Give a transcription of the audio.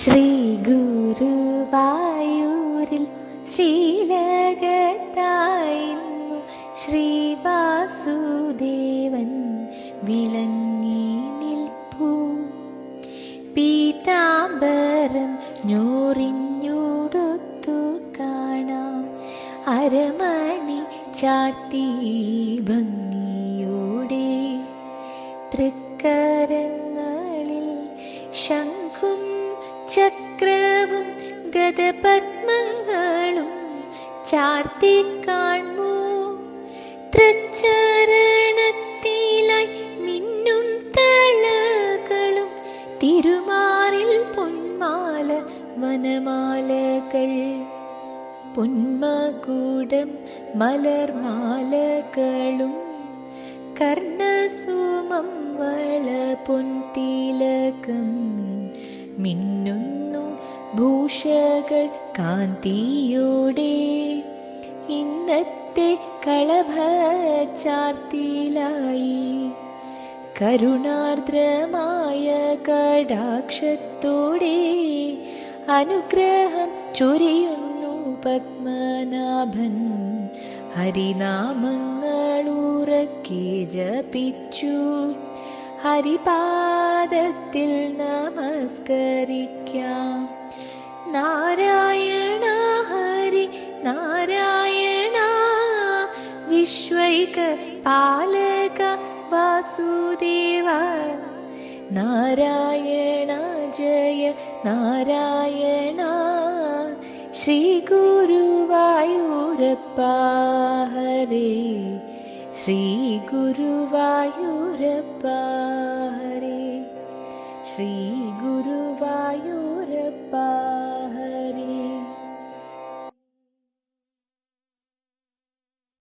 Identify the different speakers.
Speaker 1: ശ്രീ ഗുരുവായൂരിൽ ശ്രീലകത്തായിരുന്നു ശ്രീവാസുദേവൻ വിളങ്ങി നിൽപ്പൂ. പീതാംബരം ഞോറിഞ്ഞുടുത്തു കാണാം. അരമണി ചാർത്തി ഭംഗിയോടെ തൃക്കരങ്ങളിൽ ശംഖും ചക്രവും ഗതപത്മങ്ങളും ചാർത്തി കാണൂ തൃച്ചരണത്തിലായി മിന്നും തളകളും തിരുമാറിൽ പൊന്മാല വനമാലകൾ. പൊന്മകൂടം മലർമാലകളും കർണസൂമം വള പൊൻതിലകം. മിന്നുന്നു ഭൂഷകൾ കാന്തിയോടെ. ഇന്നത്തെ കളഭ ചാർത്തിലായി കരുണാർദ്രമായ കടാക്ഷത്തോടെ അനുഗ്രഹം ചൊരിയുന്നു പത്മനാഭൻ. ഹരിനാമങ്ങളുറക്കെ ജപിച്ചു. ഹരിപാദത്തിൽ നമസ്കരിക്കാം. നാരായണ ഹരി നാരായണ വിശ്വൈക പാലക വാസുദേവ. നാരായണ ജയ നാരായണ ശ്രീ ഗുരുവായൂരപ്പ ഹരേ. ശ്രീ ഗുരുവായൂരപ്പ श्रीगुरुवायूरप्पा।